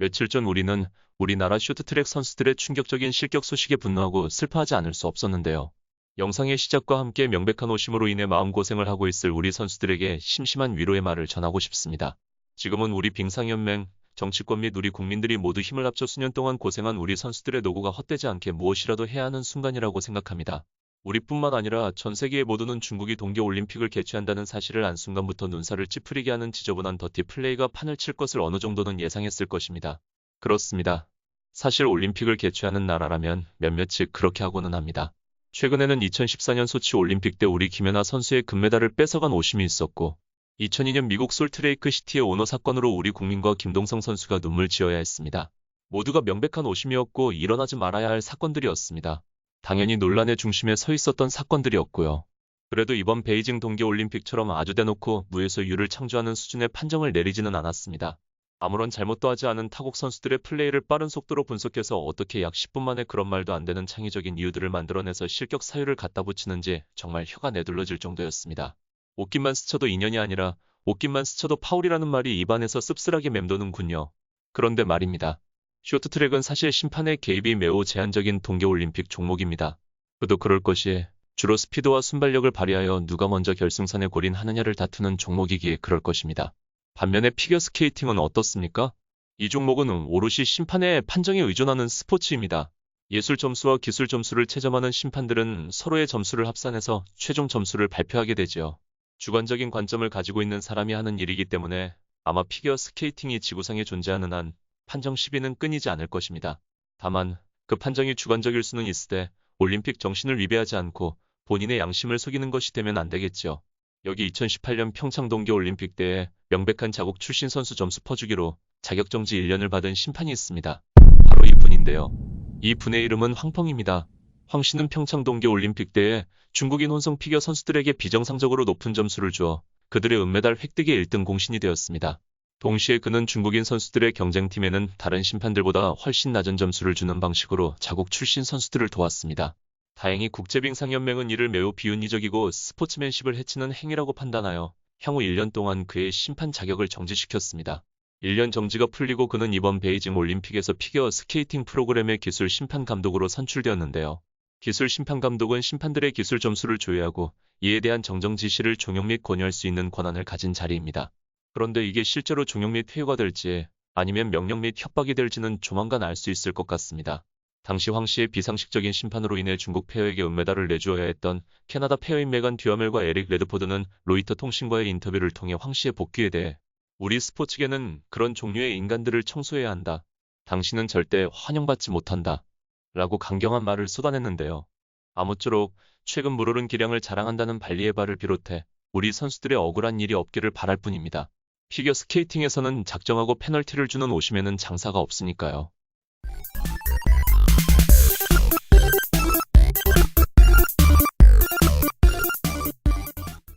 며칠 전 우리는 우리나라 쇼트트랙 선수들의 충격적인 실격 소식에 분노하고 슬퍼하지 않을 수 없었는데요. 영상의 시작과 함께 명백한 오심으로 인해 마음고생을 하고 있을 우리 선수들에게 심심한 위로의 말을 전하고 싶습니다. 지금은 우리 빙상연맹, 정치권 및 우리 국민들이 모두 힘을 합쳐 수년 동안 고생한 우리 선수들의 노고가 헛되지 않게 무엇이라도 해야 하는 순간이라고 생각합니다. 우리뿐만 아니라 전 세계의 모두는 중국이 동계올림픽을 개최한다는 사실을 안 순간부터 눈살을 찌푸리게 하는 지저분한 더티 플레이가 판을 칠 것을 어느 정도는 예상했을 것입니다. 그렇습니다. 사실 올림픽을 개최하는 나라라면 몇몇이 그렇게 하고는 합니다. 최근에는 2014년 소치 올림픽 때 우리 김연아 선수의 금메달을 뺏어간 오심이 있었고 2002년 미국 솔트레이크 시티의 오너 사건으로 우리 국민과 김동성 선수가 눈물 지어야 했습니다. 모두가 명백한 오심이었고 일어나지 말아야 할 사건들이었습니다. 당연히 논란의 중심에 서 있었던 사건들이었고요. 그래도 이번 베이징 동계올림픽처럼 아주 대놓고 무에서 유를 창조하는 수준의 판정을 내리지는 않았습니다. 아무런 잘못도 하지 않은 타국 선수들의 플레이를 빠른 속도로 분석해서 어떻게 약 10분 만에 그런 말도 안 되는 창의적인 이유들을 만들어내서 실격 사유를 갖다 붙이는지 정말 혀가 내둘러질 정도였습니다. 옷깃만 스쳐도 인연이 아니라 옷깃만 스쳐도 파울이라는 말이 입안에서 씁쓸하게 맴도는군요. 그런데 말입니다. 쇼트트랙은 사실 심판의 개입이 매우 제한적인 동계올림픽 종목입니다. 그도 그럴 것이 주로 스피드와 순발력을 발휘하여 누가 먼저 결승선에 골인하느냐를 다투는 종목이기에 그럴 것입니다. 반면에 피겨스케이팅은 어떻습니까? 이 종목은 오롯이 심판의 판정에 의존하는 스포츠입니다. 예술 점수와 기술 점수를 채점하는 심판들은 서로의 점수를 합산해서 최종 점수를 발표하게 되지요. 주관적인 관점을 가지고 있는 사람이 하는 일이기 때문에 아마 피겨 스케이팅이 지구상에 존재하는 한 판정 시비는 끊이지 않을 것입니다. 다만 그 판정이 주관적일 수는 있으되 올림픽 정신을 위배하지 않고 본인의 양심을 속이는 것이 되면 안 되겠죠. 여기 2018년 평창 동계올림픽 때에 명백한 자국 출신 선수 점수 퍼주기로 자격정지 1년을 받은 심판이 있습니다. 바로 이 분인데요. 이 분의 이름은 황펑입니다. 황 씨는 평창 동계올림픽 때에 중국인 혼성 피겨 선수들에게 비정상적으로 높은 점수를 주어 그들의 은메달 획득의 1등 공신이 되었습니다. 동시에 그는 중국인 선수들의 경쟁팀에는 다른 심판들보다 훨씬 낮은 점수를 주는 방식으로 자국 출신 선수들을 도왔습니다. 다행히 국제빙상연맹은 이를 매우 비윤리적이고 스포츠맨십을 해치는 행위라고 판단하여 향후 1년 동안 그의 심판 자격을 정지시켰습니다. 1년 정지가 풀리고 그는 이번 베이징 올림픽에서 피겨 스케이팅 프로그램의 기술 심판 감독으로 선출되었는데요. 기술 심판 감독은 심판들의 기술 점수를 조회하고 이에 대한 정정 지시를 종용 및 권유할 수 있는 권한을 가진 자리입니다. 그런데 이게 실제로 종용 및 회유가 될지 아니면 명령 및 협박이 될지는 조만간 알 수 있을 것 같습니다. 당시 황 씨의 비상식적인 심판으로 인해 중국 페어에게 은메달을 내주어야 했던 캐나다 페어인 메간 듀어멜과 에릭 레드포드는 로이터 통신과의 인터뷰를 통해 황 씨의 복귀에 대해 우리 스포츠계는 그런 종류의 인간들을 청소해야 한다. 당신은 절대 환영받지 못한다. 라고 강경한 말을 쏟아냈는데요. 아무쪼록 최근 물오른 기량을 자랑한다는 발리에바를 비롯해 우리 선수들의 억울한 일이 없기를 바랄 뿐입니다. 피겨 스케이팅에서는 작정하고 페널티를 주는 오심에는 장사가 없으니까요.